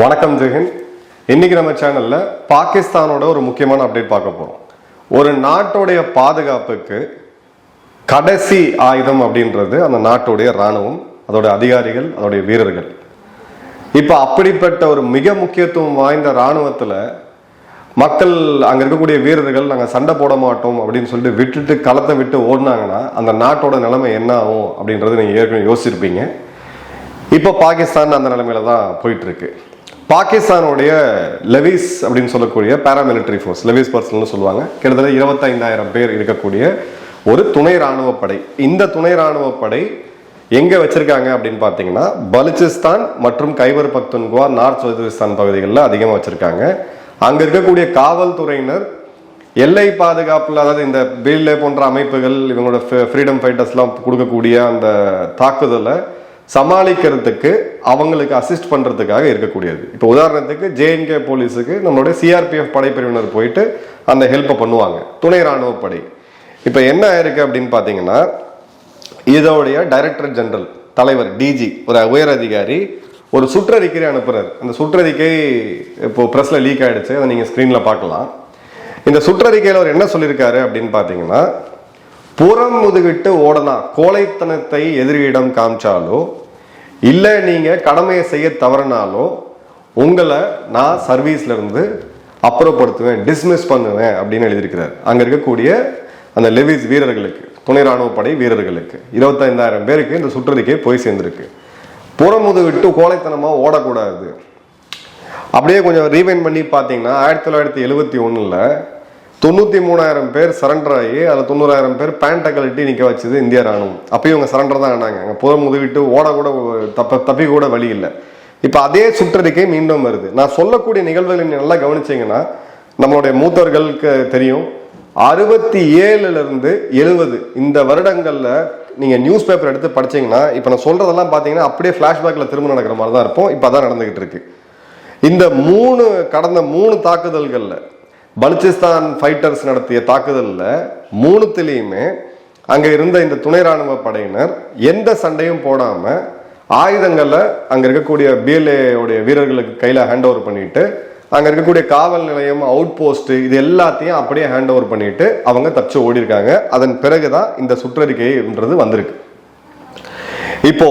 வணக்கம் ஜெகன் இன்னைக்கு நம்ம சேனல்ல பாகிஸ்தானோட ஒரு முக்கியமான அப்டேட் பார்க்க போறோம். ஒரு நாட்டோடைய பாதுகாப்புக்கு கடைசி ஆயுதம் அப்படின்றது அந்த நாட்டுடைய ராணுவம் அதோட அதிகாரிகள் அதோடைய வீரர்கள். இப்ப அப்படிப்பட்ட ஒரு மிக முக்கியத்துவம் வாய்ந்த ராணுவத்துல மக்கள் அங்க இருக்கக்கூடிய வீரர்கள் நாங்க சண்டை போட மாட்டோம் அப்படின்னு சொல்லிட்டு விட்டுட்டு களத்தை விட்டு ஓடினாங்கன்னா அந்த நாட்டோட நிலைமை என்ன ஆகும் அப்படின்றது நீங்க ஏற்கனவே யோசிச்சிருப்பீங்க. இப்போ பாகிஸ்தான் அந்த நிலைமையில தான் போயிட்டு இருக்கு. பாகிஸ்தானுடைய லெவிஸ் அப்படின்னு சொல்லக்கூடிய பேராமிலிட்டரி ஃபோர்ஸ் லெவிஸ் பர்சனல்னு சொல்லுவாங்க. கிட்டத்தட்ட இருபத்தைந்தாயிரம் பேர் இருக்கக்கூடிய ஒரு துணை இராணுவ படை. இந்த துணை இராணுவ படை எங்க வச்சிருக்காங்க அப்படின்னு பார்த்தீங்கன்னா பலுச்சிஸ்தான் மற்றும் கைபர் பக்துன்குவா நார்த் வஜிரிஸ்தான் பகுதிகளில் அதிகமாக வச்சிருக்காங்க. அங்க இருக்கக்கூடிய காவல்துறையினர் எல்லை பாதுகாப்பில் அதாவது இந்த பில்லே போன்ற அமைப்புகள் இவங்களோட ஃப்ரீடம் ஃபைட்டர்ஸ்லாம் கொடுக்கக்கூடிய அந்த தாக்குதலை சமாளிக்கிறதுக்கு அவங்களுக்கு அசிஸ்ட் பண்ணுறதுக்காக இருக்கக்கூடியது. இப்போ உதாரணத்துக்கு ஜேஎன்கே போலீஸுக்கு நம்மளுடைய சிஆர்பிஎஃப் படைப்பிரிவினர் போயிட்டு அந்த ஹெல்ப்பை பண்ணுவாங்க. துணை ராணுவ படை. இப்போ என்ன ஆயிருக்கு அப்படின்னு பார்த்தீங்கன்னா இதோடைய டைரக்டர் ஜெனரல் தலைவர் டிஜி ஒரு உயர் அதிகாரி ஒரு சுற்றறிக்கையை அனுப்புகிறார் அந்த சுற்றறிக்கை இப்போ ப்ரெஸில் லீக் ஆகிடுச்சு அதை நீங்கள் ஸ்க்ரீனில் பார்க்கலாம். இந்த சுற்றறிக்கையில் அவர் என்ன சொல்லியிருக்காரு அப்படின்னு பார்த்தீங்கன்னா புறம் முதுகிட்டு ஓடலாம். கோழைத்தனத்தை எதிரியிடம் காமிச்சாலோ இல்லை நீங்கள் கடமையை செய்ய தவறினாலும் உங்களை நான் சர்வீஸ்லேருந்து அப்புறப்படுத்துவேன் டிஸ்மிஸ் பண்ணுவேன் அப்படின்னு எழுதியிருக்கிறார். அங்கே இருக்கக்கூடிய அந்த லெவிஸ் வீரர்களுக்கு துணை ராணுவப்படை வீரர்களுக்கு இருபத்தைந்தாயிரம் பேருக்கு இந்த சுற்றறிக்கை போய் சேர்ந்துருக்கு. புறமுது விட்டு கோலைத்தனமாக ஓடக்கூடாது. அப்படியே கொஞ்சம் ரீவைன் பண்ணி பார்த்தீங்கன்னா ஆயிரத்தி தொள்ளாயிரத்தி எழுபத்தி ஒன்றில் தொண்ணூற்றி மூணாயிரம் பேர் சரண்டர் ஆகி அதில் தொண்ணூறாயிரம் பேர் பேண்டகலிட்டி கழட்டி நிற்க வச்சது இந்திய ராணுவம். அப்பயும் இவங்க சரண்டர் தான் ஆனாங்க. அங்கே புற முதுகிட்டு ஓட கூட தப்ப தப்பி கூட வழி இல்லை. இப்போ அதே சுற்றறிக்கை மீண்டும் வருது. நான் சொல்லக்கூடிய நிகழ்வுகளை நல்லா கவனிச்சிங்கன்னா நம்மளுடைய மூத்தவர்களுக்கு தெரியும். அறுபத்தி ஏழுலேருந்து எழுபது இந்த வருடங்களில் நீங்கள் நியூஸ் பேப்பர் எடுத்து படிச்சீங்கன்னா இப்போ நான் சொல்கிறதெல்லாம் பார்த்தீங்கன்னா அப்படியே ஃப்ளாஷ்பேக்கில் திரும்ப நடக்கிற மாதிரி தான் இருப்போம் இப்போ அதான் நடந்துக்கிட்டு இருக்கு. இந்த மூணு கடந்த மூணு தாக்குதல்களில் பலுச்சிஸ்தான் ஃபைட்டர்ஸ் நடத்திய தாக்குதலில் மூணுத்திலையுமே அங்கே இருந்த இந்த துணை ராணுவ படையினர் எந்த சண்டையும் போடாமல் ஆயுதங்களை அங்கே இருக்கக்கூடிய பிஎல்ஏடைய வீரர்களுக்கு கையில் ஹேண்ட் ஓவர் பண்ணிட்டு அங்கே இருக்கக்கூடிய காவல் நிலையம் அவுட் போஸ்ட்டு இது எல்லாத்தையும் அப்படியே ஹேண்ட் ஓவர் பண்ணிட்டு அவங்க தப்பிச்சு ஓடி இருக்காங்க அதன் பிறகுதான் இந்த சுற்றறிக்கைன்றது வந்திருக்கு. இப்போ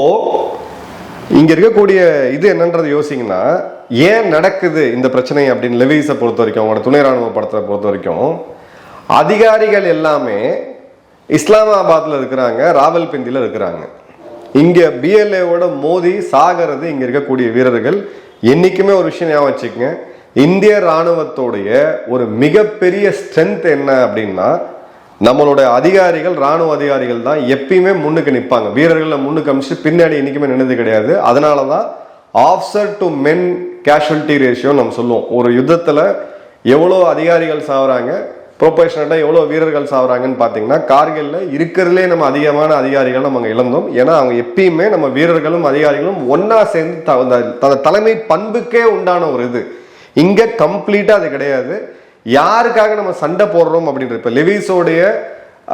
இங்க இருக்கக்கூடிய இது என்னன்றது யோசிங்கன்னா ஏன் நடக்குது இந்த பிரச்சனை அப்படின்னு லெவிஸை பொறுத்த வரைக்கும் அவங்களோட துணை ராணுவ படத்தை பொறுத்த வரைக்கும் அதிகாரிகள் எல்லாமே இஸ்லாமாபாத்ல இருக்கிறாங்க ராவல்பிண்டில இருக்கிறாங்க. இங்க பிஎல்ஏவோட மோதி சாகிறது இங்க இருக்கக்கூடிய வீரர்கள் என்னைக்குமே ஒரு விஷயம் ஞாபகம் வச்சுக்கங்க இந்திய ராணுவத்தோடைய ஒரு மிகப்பெரிய ஸ்ட்ரென்த் என்ன அப்படின்னா நம்மளோட அதிகாரிகள் ராணுவ அதிகாரிகள் தான் எப்பயுமே முன்னுக்கு நிற்பாங்க வீரர்களை முன்னுக்கு அமிச்சு பின்னாடி இன்றைக்குமே நின்னது கிடையாது. அதனால தான் officer to men casualty ratio நம்ம சொல்லுவோம். ஒரு யுத்தத்தில் எவ்வளோ அதிகாரிகள் சாகுறாங்க ப்ரொபேஷனட்டாக எவ்வளோ வீரர்கள் சாகுறாங்கன்னு பார்த்தீங்கன்னா கார்கிலில் இருக்கிறதுலே நம்ம அதிகமான அதிகாரிகள் நம்ம அங்கே இழந்தோம். ஏன்னா அவங்க எப்பயுமே நம்ம வீரர்களும் அதிகாரிகளும் ஒன்றா சேர்ந்து த- அந்த த- தலைமை பண்புக்கே உண்டான ஒரு இது. இங்கே கம்ப்ளீட்டாக அது கிடையாது. யாருக்காக நம்ம சண்டை போடுறோம் அப்படின்ற இப்போ லெவிஸோடைய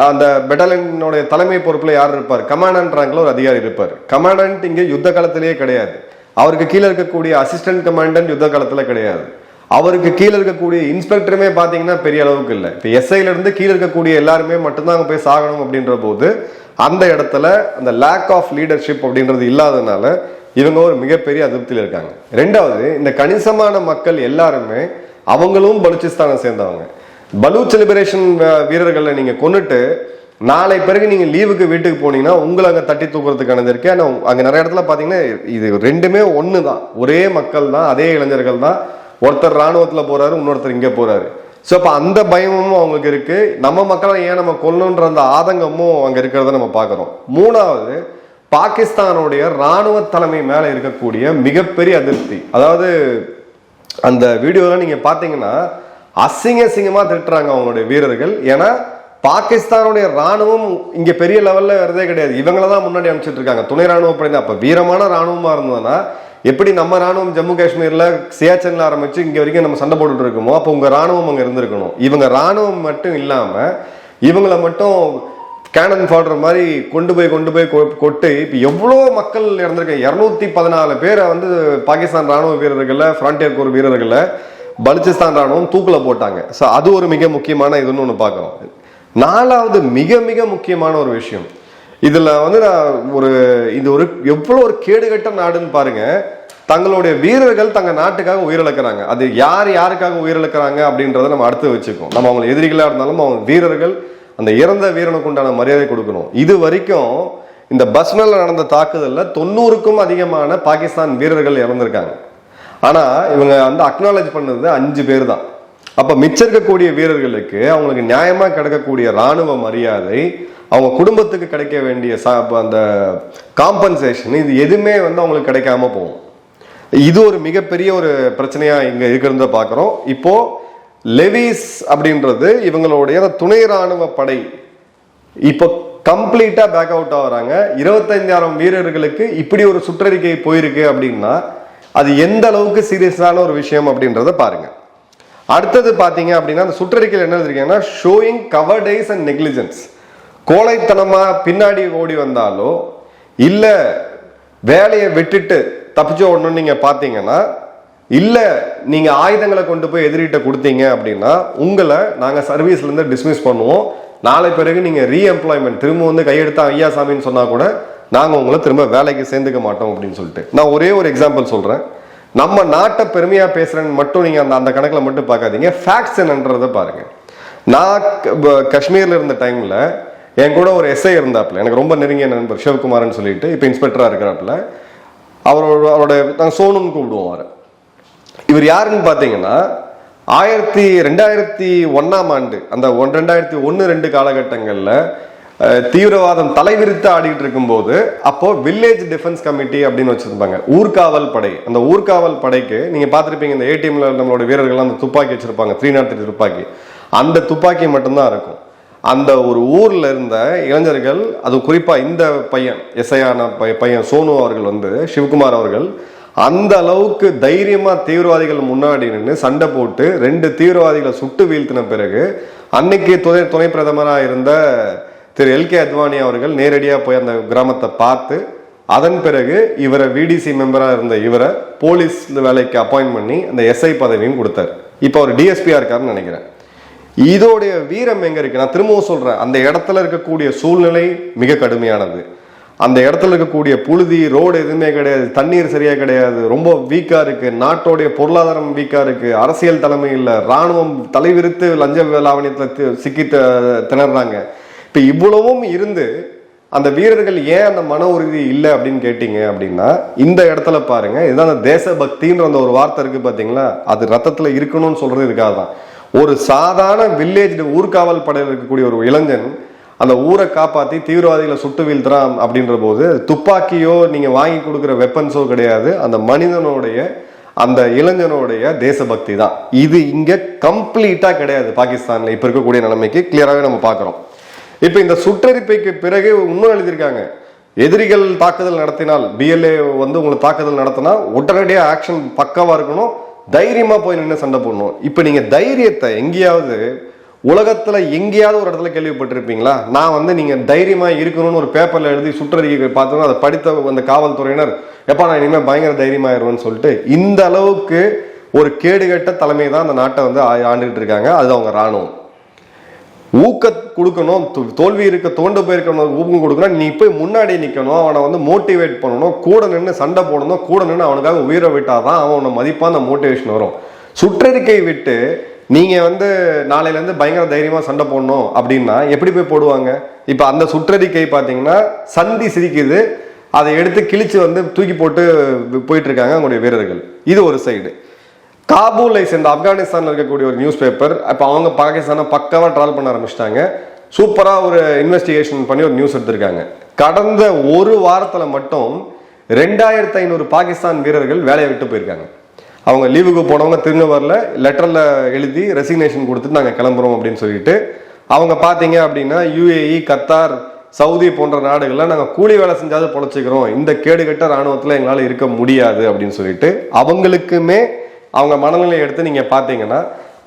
அந்த பெட்டலியனுடைய தலைமை பொறுப்பில் யார் இருப்பார்? கமாண்டன்ட் ஒரு அதிகாரி இருப்பார். கமாண்டன்ட் இங்கே யுத்த காலத்திலேயே கிடையாது. அவருக்கு கீழே இருக்கக்கூடிய அசிஸ்டன்ட் கமாண்டன்ட் யுத்த காலத்தில் கிடையாது. அவருக்கு கீழே இருக்கக்கூடிய இன்ஸ்பெக்டருமே பார்த்தீங்கன்னா பெரிய அளவுக்கு இல்லை. இப்போ எஸ்ஐல இருந்து கீழே இருக்கக்கூடிய எல்லாருமே மட்டும்தான் அங்கே போய் சாகணும் அப்படின்ற போது அந்த இடத்துல அந்த லேக் ஆஃப் லீடர்ஷிப் அப்படின்றது இல்லாதனால இவங்க ஒரு மிகப்பெரிய அதிருப்தியில் இருக்காங்க. ரெண்டாவது இந்த கணிசமான மக்கள் எல்லாருமே அவங்களும் பலூச்சிஸ்தானை சேர்ந்தவங்க. பலூச் லிபரேஷன் வீரர்களை நீங்கள் கொண்டுட்டு நாளை பிறகு நீங்கள் லீவுக்கு வீட்டுக்கு போனீங்கன்னா உங்களை அங்கே தட்டி தூக்குறதுக்கானது இருக்கு. ஆனால் அங்கே நிறைய இடத்துல பார்த்தீங்கன்னா இது ரெண்டுமே ஒன்று தான். ஒரே மக்கள் தான் அதே இளைஞர்கள் தான். ஒருத்தர் இராணுவத்தில் போகிறாரு இன்னொருத்தர் இங்கே போகிறாரு ஸோ அப்போ அந்த பயமும் அவங்களுக்கு இருக்குது நம்ம மக்களை ஏன் நம்ம கொல்லணுன்ற அந்த ஆதங்கமும் அங்கே இருக்கிறத நம்ம பார்க்குறோம் மூணாவது பாகிஸ்தானுடைய ராணுவ தலைமை மேலே இருக்கக்கூடிய மிகப்பெரிய அதிருப்தி. அதாவது அந்த வீடியோலாம் நீங்கள் பார்த்தீங்கன்னா அசிங்க அசிங்கமாக திட்டுறாங்க அவங்களுடைய வீரர்கள். ஏன்னா பாகிஸ்தானுடைய ராணுவம் இங்கே பெரிய லெவலில் வரதே கிடையாது. இவங்கள தான் முன்னாடி அனுப்பிச்சிட்டு இருக்காங்க. துணை ராணுவ படை அப்போ வீரமான ராணுவமாக இருந்ததுன்னா எப்படி நம்ம ராணுவம் ஜம்மு காஷ்மீரில் சியாச்சனில் ஆரம்பித்து இங்கே வரைக்கும் நம்ம சண்டை போட்டுட்டு இருக்கோமோ அப்போ உங்கள் ராணுவம் அங்கே இருந்திருக்கணும். இவங்க ராணுவம் மட்டும் இல்லாமல் இவங்களை மட்டும் கேனன் ஃபால்ற மாதிரி கொண்டு போய் கொண்டு போய் கொ- கொட்டு. இப்போ எவ்வளோ மக்கள் இறந்துருக்காங்க இரநூத்தி பதினாலு பேரை வந்து பாகிஸ்தான் ராணுவ வீரர்களை ஃப்ரான்டியர் கோர் வீரர்களை பலுச்சிஸ்தான் ராணுவம் தூக்கில் போட்டாங்க. ஸோ அது ஒரு மிக முக்கியமான இதுன்னு ஒன்று பார்க்குறோம். நாலாவது மிக மிக முக்கியமான ஒரு விஷயம். இதில் வந்து நான் ஒரு இது ஒரு எவ்வளோ ஒரு கேடுகட்ட நாடுன்னு பாருங்க. தங்களுடைய வீரர்கள் தங்கள் நாட்டுக்காக உயிரிழக்கிறாங்க. அது யார் யாருக்காக உயிரிழக்கிறாங்க அப்படின்றத நம்ம அடுத்து வச்சுக்கோம் நம்ம அவங்க எதிரிகளாக இருந்தாலும் அவங்க வீரர்கள் அந்த இறந்த வீரனுக்கு உண்டான மரியாதை கொடுக்கணும். இது வரைக்கும் இந்த பஸ் மேல நடந்த தாக்குதலில் தொண்ணூறுக்கும் அதிகமான பாகிஸ்தான் வீரர்கள் இறந்திருக்காங்க. ஆனால் இவங்க வந்து அக்னாலேஜ் பண்ணது அஞ்சு பேர் தான் அப்போ மிச்சம் இருக்கக்கூடிய வீரர்களுக்கு அவங்களுக்கு நியாயமாக கிடைக்கக்கூடிய ராணுவ மரியாதை அவங்க குடும்பத்துக்கு கிடைக்க வேண்டிய சா- அந்த காம்பன்சேஷன் இது எதுவுமே வந்து அவங்களுக்கு கிடைக்காம போகும். இது ஒரு மிகப்பெரிய ஒரு பிரச்சனையாக இங்கே இருக்கிறத பார்க்குறோம் இப்போது லெவிஸ் அப்படின்றது இவங்களுடைய துணை ராணுவ படை. இப்போ கம்ப்ளீட்டாக பேக் அவுட் ஆகுறாங்க இருபத்தைந்தாயிரம் வீரர்களுக்கு இப்படி ஒரு சுற்றறிக்கை போயிருக்கு அப்படின்னா அது எந்த அளவுக்கு சீரியஸான ஒரு விஷயம் அப்படின்றத பாருங்க. அடுத்தது பார்த்தீங்க அப்படின்னா அந்த சுற்றறிக்கையில் என்ன எழுதிருக்கீங்கன்னா ஷோயிங் கவர்டேஸ் அண்ட் நெக்லிஜென்ஸ் கோழைத்தனமாக பின்னாடி ஓடி வந்தாலோ இல்லை வேலையை விட்டுட்டு தப்பிச்ச ஒன்று நீங்கள் பார்த்தீங்கன்னா இல்லை நீங்கள் ஆயுதங்களை கொண்டு போய் எதிரிகிட்ட கொடுத்தீங்க அப்படின்னா உங்களை நாங்கள் சர்வீஸ்லேருந்து டிஸ்மிஸ் பண்ணுவோம். நாளை பிறகு நீங்கள் ரீஎம்ப்ளாய்மெண்ட் திரும்ப வந்து கையெடுத்தா ஐயா சாமின்னு சொன்னால் கூட நாங்கள் உங்களை திரும்ப வேலைக்கு சேர்ந்துக்க மாட்டோம் அப்படின்னு சொல்லிட்டு. நான் ஒரே ஒரு எக்ஸாம்பிள் சொல்கிறேன் நம்ம நாட்டை பெருமையாக பேசுகிறேன்னு மட்டும் நீங்கள் அந்த அந்த கணக்கில் மட்டும் பார்க்காதீங்க. ஃபேக்ட்ஸ் என்னன்றதை பாருங்கள் நான் காஷ்மீரில் இருந்த டைமில் என் கூட ஒரு எஸ்ஐ இருந்தாப்புல எனக்கு ரொம்ப நெருங்கிய நண்பர் சிவகுமார்னு சொல்லிட்டு இப்போ இன்ஸ்பெக்டராக இருக்கிறாப்புல அவரோட அவரோட நாங்கள் சோனுன்னு கூப்பிடுவோம் அவரை. இவர் யாருன்னு பார்த்தீங்கன்னா ஆயிரத்தி ரெண்டாயிரத்தி ஒன்றாம் ஆண்டு அந்த ஒன் ரெண்டாயிரத்தி ஒன்று ரெண்டு காலகட்டங்களில் தீவிரவாதம் தலைவிரித்து ஆடிட்டு இருக்கும்போது அப்போ வில்லேஜ் டிஃபென்ஸ் கமிட்டி அப்படின்னு வச்சிருப்பாங்க. ஊர்காவல் படை. அந்த ஊர்காவல் படைக்கு நீங்க பார்த்துருப்பீங்க இந்த ஏடிஎம்ல நம்மளோட வீரர்கள் அந்த துப்பாக்கி வச்சிருப்பாங்க த்ரீ நாட் துப்பாக்கி. அந்த துப்பாக்கி மட்டும்தான் இருக்கும். அந்த ஒரு ஊர்ல இருந்த இளைஞர்கள் அது குறிப்பா இந்த பையன் எஸ்ஐயான பையன் சோனு அவர்கள் வந்து சிவகுமார் அவர்கள் அந்த அளவுக்கு தைரியமா தீவிரவாதிகள் முன்னாடி நின்று சண்டை போட்டு ரெண்டு தீவிரவாதிகளை சுட்டு வீழ்த்தின பிறகு அன்னைக்கு துணை துணை பிரதமராக இருந்த திரு எல் கே அத்வானி அவர்கள் நேரடியாக போய் அந்த கிராமத்தை பார்த்து அதன் பிறகு இவரை விடிசி மெம்பராக இருந்த இவரை போலீஸ் வேலைக்கு அப்பாயின்ட் பண்ணி அந்த எஸ்ஐ பதவியும் கொடுத்தார். இப்போ அவர் டிஎஸ்பியாக இருக்காருன்னு நினைக்கிறேன். இதோடைய வீரம் எங்க இருக்கு? நான் திரும்பவும் சொல்றேன். அந்த இடத்துல இருக்கக்கூடிய சூழ்நிலை மிக கடுமையானது. அந்த இடத்துல இருக்கக்கூடிய புழுதி ரோடு எதுவுமே கிடையாது. தண்ணீர் சரியா கிடையாது. ரொம்ப வீக்கா இருக்கு. நாட்டோடைய பொருளாதாரம் வீக்கா இருக்கு. அரசியல் தலைமை இல்லை. ராணுவம் தலைவிரித்து லஞ்ச லாவணியத்தில் சிக்கி த- திணறாங்க. இப்ப இவ்வளவும் இருந்து அந்த வீரர்கள் ஏன் அந்த மன உறுதி இல்லை அப்படின்னு கேட்டீங்க அப்படின்னா இந்த இடத்துல பாருங்க. இதுதான் அந்த தேசபக்தின்ற அந்த ஒரு வார்த்தை இருக்கு பாத்தீங்களா? அது ரத்தத்துல இருக்கணும்னு சொல்றது இதுக்காக தான் ஒரு சாதாரண வில்லேஜ் ஊர்காவல் படையில் இருக்கக்கூடிய ஒரு இளைஞன் அந்த ஊரை காப்பாத்தி தீவிரவாதிகளை சுட்டு வீழ்த்துறான் அப்படின்ற போது துப்பாக்கியோ நீங்க வாங்கி கொடுக்குற வெப்பன்ஸோ கிடையாது. அந்த மனிதனுடைய அந்த இளைஞனுடைய தேசபக்தி தான். இது இங்க கம்ப்ளீட்டா கிடையாது பாகிஸ்தான்ல இப்ப இருக்கக்கூடிய நிலைமைக்கு கிளியராகவே நம்ம பார்க்கிறோம். இப்ப இந்த சுற்றறிப்பைக்கு பிறகு இன்னும் எழுதியிருக்காங்க. எதிரிகள் தாக்குதல் நடத்தினால் பிஎல்ஏ வந்து உங்களுக்கு தாக்குதல் நடத்தினா உடனடியாக ஆக்ஷன் பக்காவாக இருக்கணும். தைரியமா போய் நின்று சண்டை போடணும். இப்ப நீங்க தைரியத்தை எங்கேயாவது உலகத்தில் எங்கேயாவது ஒரு இடத்துல கேள்விப்பட்டிருப்பீங்களா? நான் வந்து நீங்கள் தைரியமாக இருக்கணும்னு ஒரு பேப்பரில் எழுதி சுற்றறிக்கை பார்த்தோன்னா அதை படித்த அந்த காவல்துறையினர் எப்பா நான் இனிமேல் பயங்கர தைரியமாயிருவேன்னு சொல்லிட்டு இந்த அளவுக்கு ஒரு கேடுகட்ட தலைமை தான் அந்த நாட்டை வந்து ஆண்டுகிட்டு இருக்காங்க. அது அவங்க ராணுவம் ஊக்க கொடுக்கணும் தோல்வி இருக்க தோண்டு போயிருக்கணும் ஊக்கம் கொடுக்கணும். நீ போய் முன்னாடி நிற்கணும் அவனை வந்து மோட்டிவேட் பண்ணணும். கூட நின்று சண்டை போடணும் கூட நின்று அவனுக்காக உயிரை விட்டாதான் அவன் உன்னை அந்த மோட்டிவேஷன் வரும். சுற்றறிக்கை விட்டு நீங்கள் வந்து நாளையிலேருந்து பயங்கர தைரியமாக சண்டை போடணும் அப்படின்னா எப்படி போய் போடுவாங்க? இப்போ அந்த சுற்றறிக்கை பார்த்தீங்கன்னா சந்தி சிரிக்குது. அதை எடுத்து கிழிச்சு வந்து தூக்கி போட்டு போயிட்டு இருக்காங்க அவங்களுடைய வீரர்கள். இது ஒரு சைடு காபூலை சேர்ந்த ஆப்கானிஸ்தானில் இருக்கக்கூடிய ஒரு நியூஸ் பேப்பர் இப்போ அவங்க பாகிஸ்தானை பக்காவாக ட்ரால் பண்ண ஆரம்பிச்சிட்டாங்க. சூப்பராக ஒரு இன்வெஸ்டிகேஷன் பண்ணி ஒரு நியூஸ் எடுத்திருக்காங்க. கடந்த ஒரு வாரத்தில் மட்டும் ரெண்டாயிரத்து ஐநூறு பாகிஸ்தான் வீரர்கள் வேலையை விட்டு போயிருக்காங்க. அவங்க லீவுக்கு போனவங்க திரும்ப வரல. லெட்டரில் எழுதி ரெசிக்னேஷன் கொடுத்துட்டு நாங்கள் கிளம்புறோம் அப்படின்னு சொல்லிட்டு அவங்க பார்த்தீங்க அப்படின்னா யுஏஇ கத்தார் சவுதி போன்ற நாடுகளில் நாங்கள் கூலி வேலை செஞ்சாவது பொழைச்சிக்கிறோம். இந்த கேடுகட்ட இராணுவத்தில் எங்களால் இருக்க முடியாது அப்படின்னு சொல்லிட்டு அவங்களுக்குமே அவங்க மனநிலையை எடுத்து நீங்கள் பார்த்தீங்கன்னா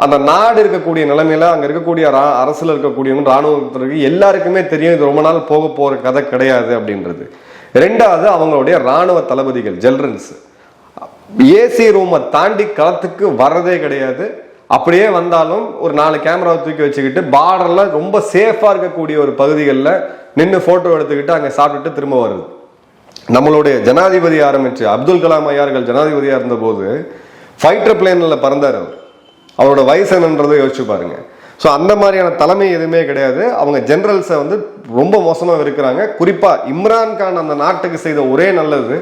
அந்த நாடு இருக்கக்கூடிய நிலைமையில அங்கே இருக்கக்கூடிய அரசில் இருக்கக்கூடியவங்க இராணுவத்திற்கு எல்லாருக்குமே தெரியும் இது ரொம்ப நாள் போக போகிற கதை கிடையாது அப்படின்றது. ரெண்டாவது அவங்களுடைய ராணுவ தளபதிகள் ஜெல்ரன்ஸ் ஏசி ரூமை தாண்டி களத்துக்கு வர்றதே கிடையாது. அப்படியே வந்தாலும் ஒரு நாலு கேமராவை தூக்கி வச்சுக்கிட்டு பார்டர்ல ரொம்ப சேஃபாக இருக்கக்கூடிய ஒரு பகுதிகளில் நின்று போட்டோ எடுத்துக்கிட்டு அங்கே சாப்பிட்டுட்டு திரும்ப வருது. நம்மளுடைய ஜனாதிபதி ஆரம்பிச்சு அப்துல் கலாம் ஐயார்கள் ஜனாதிபதியாக இருந்தபோது ஃபைட்டர் பிளேனில் பறந்தார் அவர். அவரோட வயசு என்னன்றதை யோசிச்சு பாருங்க. ஸோ அந்த மாதிரியான தலைமை எதுவுமே கிடையாது. அவங்க ஜென்ரல்ஸை வந்து ரொம்ப மோசமாக இருக்கிறாங்க குறிப்பாக இம்ரான் கான் அந்த நாட்டுக்கு செய்த ஒரே நல்லது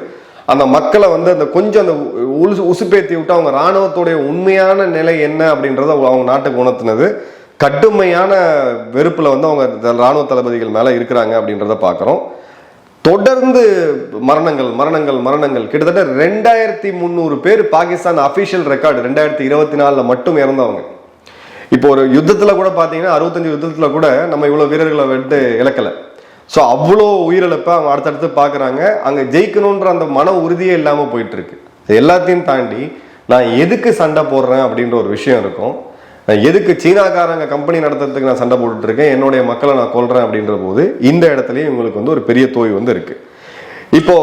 அந்த மக்களை வந்து அந்த கொஞ்சம் அந்த உலுசு உசுப்பேத்தி விட்டு அவங்க ராணுவத்துடைய உண்மையான நிலை என்ன அப்படின்றத அவங்க நாட்டுக்கு உணர்த்தினது. கடுமையான வெறுப்பில் வந்து அவங்க ராணுவ தளபதிகள் மேலே இருக்கிறாங்க அப்படின்றத பார்க்குறோம் தொடர்ந்து மரணங்கள் மரணங்கள் மரணங்கள். கிட்டத்தட்ட ரெண்டாயிரத்தி முந்நூறு பேர் பாகிஸ்தான் அஃபிஷியல் ரெக்கார்டு ரெண்டாயிரத்தி இருபத்தி நாலில் மட்டும் இறந்தவங்க. இப்போ ஒரு யுத்தத்தில் கூட பார்த்தீங்கன்னா அறுபத்தஞ்சு யுத்தத்தில் கூட நம்ம இவ்வளோ வீரர்களை வந்து இழக்கல. ஸோ அவ்வளோ உயிரிழப்பை அவங்க அடுத்தடுத்து பார்க்குறாங்க. அங்கே ஜெயிக்கணுன்ற அந்த மன உறுதியே இல்லாமல் போயிட்டுருக்கு. எல்லாத்தையும் தாண்டி நான் எதுக்கு சண்டை போடுறேன் அப்படின்ற ஒரு விஷயம் இருக்கும். நான் எதுக்கு சீனாக்காரங்க கம்பெனி நடத்துறதுக்கு நான் சண்டை போட்டுட்டு இருக்கேன் என்னுடைய மக்களை நான் கொள்றேன் அப்படின்ற போது இந்த இடத்துலயும் இவங்களுக்கு வந்து ஒரு பெரிய தோய் வந்து இருக்கு. இப்போ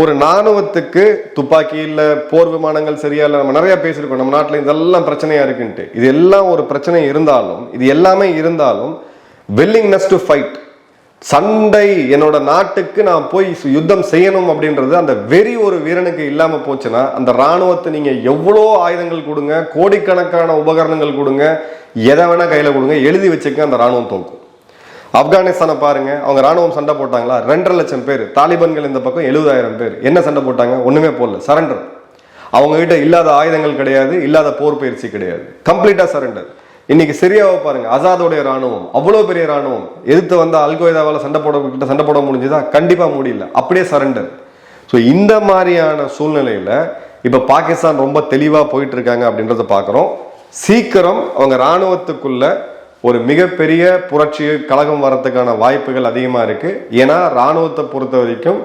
ஒரு ராணுவத்துக்கு துப்பாக்கி இல்லை போர் விமானங்கள் சரியா இல்லை நம்ம நிறைய பேசியிருக்கோம். நம்ம நாட்டில் இதெல்லாம் பிரச்சனையா இருக்குன்ட்டு. இது எல்லாம் ஒரு பிரச்சனை இருந்தாலும் இது எல்லாமே இருந்தாலும் வில்லிங்னஸ் டு ஃபைட் சண்டை என்னோட நாட்டுக்கு நான் போய் சு- யுத்தம் செய்யணும் அப்படின்றது அந்த வெறி ஒரு வீரனுக்கு இல்லாமல் போச்சுன்னா அந்த ராணுவத்தை நீங்கள் எவ்வளோ ஆயுதங்கள் கொடுங்க கோடிக்கணக்கான உபகரணங்கள் கொடுங்க எதை வேணால் கையில் கொடுங்க எழுதி வச்சுக்க அந்த ராணுவம் தோக்கும். ஆப்கானிஸ்தானை பாருங்க அவங்க ராணுவம் சண்டை போட்டாங்களா? ரெண்டரை லட்சம் பேர். தாலிபான்கள் இந்த பக்கம் எழுபதாயிரம் பேர். என்ன சண்டை போட்டாங்க? ஒன்றுமே போடல. சரண்டர் அவங்ககிட்ட இல்லாத ஆயுதங்கள் கிடையாது இல்லாத போர் பயிற்சி கிடையாது. கம்ப்ளீட்டாக சரண்டர் இன்னைக்கு சிரியாவை பாருங்க அசாதோடைய ராணுவம் அவ்வளோ பெரிய ராணுவம் எதிர்த்து வந்த அல்கொய்தாவால் சண்டை போட கிட்ட சண்டை போட முடிஞ்சுதா? கண்டிப்பா முடியல. அப்படியே சரண்டர் ஸோ இந்த மாதிரியான சூழ்நிலையில இப்ப பாகிஸ்தான் ரொம்ப தெளிவா போயிட்டு இருக்காங்க அப்படின்றத பார்க்குறோம் சீக்கிரம் அவங்க ராணுவத்துக்குள்ள ஒரு மிகப்பெரிய புரட்சி கழகம் வர்றதுக்கான வாய்ப்புகள் அதிகமாக இருக்கு. ஏன்னா ராணுவத்தை பொறுத்த வரைக்கும்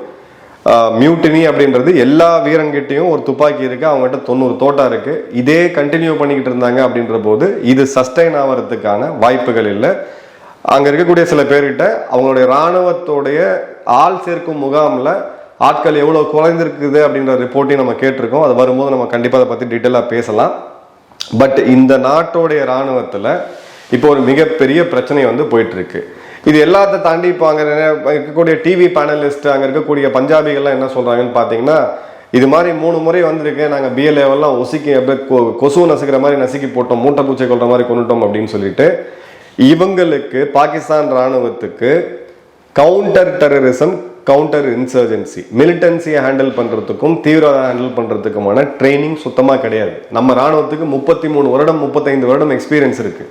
மியூட்டினி அப்படின்றது எல்லா வீரங்கிட்டையும் ஒரு துப்பாக்கி இருக்குது அவங்ககிட்ட தொண்ணூறு தோட்டா இருக்குது இதே கண்டினியூ பண்ணிக்கிட்டு இருந்தாங்க அப்படின்ற போது இது சஸ்டைன் ஆகிறதுக்கான வாய்ப்புகள் இல்லை. அங்கே இருக்கக்கூடிய சில பேர்கிட்ட அவங்களுடைய ராணுவத்தோடைய ஆள் சேர்க்கும் முகாமில் ஆட்கள் எவ்வளோ குறைந்திருக்குது அப்படின்ற ரிப்போர்ட்டையும் நம்ம கேட்டிருக்கோம். அது வரும்போது நம்ம கண்டிப்பாக அதை பற்றி டீட்டெயிலாக பேசலாம். பட் இந்த நாட்டோடைய இராணுவத்தில் இப்போ ஒரு மிகப்பெரிய பிரச்சனை வந்து போயிட்டு இருக்கு. இது எல்லாத்த தாண்டி இப்போ அங்கே இருக்கக்கூடிய டிவி பேனலிஸ்ட் அங்கே இருக்கக்கூடிய பஞ்சாபிகள்லாம் என்ன சொல்கிறாங்கன்னு பார்த்தீங்கன்னா இது மாதிரி மூணு முறை வந்திருக்கு. நாங்கள் பிஎல்ஏவெல்லாம் ஒசுக்கி அப்படியே கொ- கொசு நசுக்கிற மாதிரி நசுக்கி போட்டோம் மூட்டை பூச்சை கொள்ற மாதிரி கொண்டுட்டோம் அப்படின்னு சொல்லிட்டு இவங்களுக்கு பாகிஸ்தான் ராணுவத்துக்கு கவுண்டர் டெரரிசம் கவுண்டர் இன்சர்ஜென்சி மிலிட்டன்சியை ஹேண்டில் பண்ணுறதுக்கும் தீவிரவாதம் ஹேண்டில் பண்ணுறதுக்குமான ட்ரைனிங் சுத்தமாக கிடையாது. நம்ம ராணுவத்துக்கு முப்பத்தி மூணு வருடம் முப்பத்தைந்து வருடம் எக்ஸ்பீரியன்ஸ் இருக்குது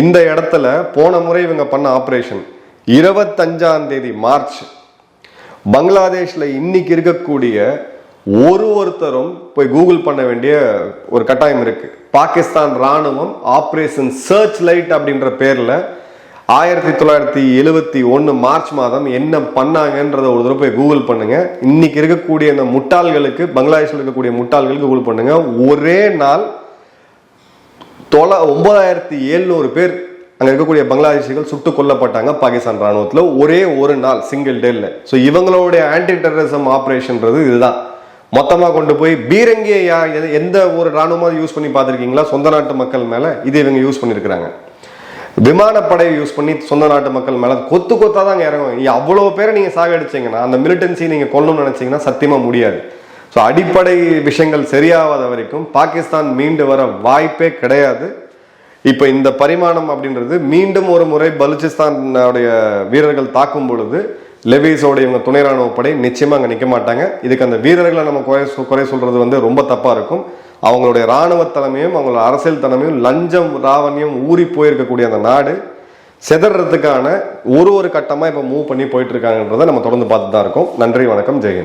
இந்த இடத்துல போன முறை இவங்க பண்ண ஆப்ரேஷன் இருபத்தஞ்சாம் தேதி மார்ச். பங்களாதேஷில் இன்னைக்கு இருக்கக்கூடிய ஒரு ஒருத்தரும் போய் கூகுள் பண்ண வேண்டிய ஒரு கட்டாயம் இருக்கு. பாகிஸ்தான் ராணுவம் ஆப்ரேஷன் சர்ச் லைட் அப்படின்ற பேர்ல ஆயிரத்தி தொள்ளாயிரத்தி எழுவத்தி ஒன்று மார்ச் மாதம் என்ன பண்ணாங்கன்றத ஒரு தடவை போய் கூகுள் பண்ணுங்க. இன்னைக்கு இருக்கக்கூடிய அந்த முட்டாள்களுக்கு பங்களாதேஷில் இருக்கக்கூடிய முட்டாள்களுக்கு கூகுள் பண்ணுங்க. ஒரே நாள் தொலை ஒன்பதாயிரத்தி எழுநூறு பேர் அங்கே இருக்கக்கூடிய பங்களாதேஷிகள் சுட்டு கொல்லப்பட்டாங்க பாகிஸ்தான் ராணுவத்தில் ஒரே ஒரு நாள் சிங்கிள் டேல ஸோ இவங்களுடைய ஆன்டி டெரரிசம் ஆப்ரேஷன்றது இதுதான். மொத்தமாக கொண்டு போய் பீரங்கியை யா- எந்த ஒரு ராணுவமாக யூஸ் பண்ணி பார்த்துருக்கீங்களா? சொந்த நாட்டு மக்கள் மேலே இது இவங்க யூஸ் பண்ணியிருக்கிறாங்க விமானப்படையை யூஸ் பண்ணி சொந்த நாட்டு மக்கள் மேலே கொத்து கொத்தாக தான் இறங்கும் அவ்வளோ பேரை நீங்க சாகடிச்சீங்கன்னா அந்த மிலிட்டன்சி நீங்கள் கொல்லணும்னு நினச்சிங்கன்னா சத்தியமாக முடியாது. ஸோ அடிப்படை விஷயங்கள் சரியாகாத வரைக்கும் பாகிஸ்தான் மீண்டு வர வாய்ப்பே கிடையாது. இப்போ இந்த பரிமாணம் அப்படின்றது மீண்டும் ஒரு முறை பலுச்சிஸ்தானுடைய வீரர்கள் தாக்கும் பொழுது லெவிஸோட இவங்க துணை ராணுவ படை நிச்சயமாக அங்கே நிற்க மாட்டாங்க. இதுக்கு அந்த வீரர்களை நம்ம குறை குறை சொல்கிறது வந்து ரொம்ப தப்பாக இருக்கும். அவங்களுடைய ராணுவ தலைமையும் அவங்களோட அரசியல் தலைமையும் லஞ்சம் ராவணியம் ஊறி போயிருக்கக்கூடிய அந்த நாடு செதறதுக்கான ஒரு ஒரு கட்டமாக இப்போ மூவ் பண்ணி போயிட்டு இருக்காங்கன்றதை நம்ம தொடர்ந்து பார்த்து தான் இருக்கோம். நன்றி வணக்கம் ஜெயன்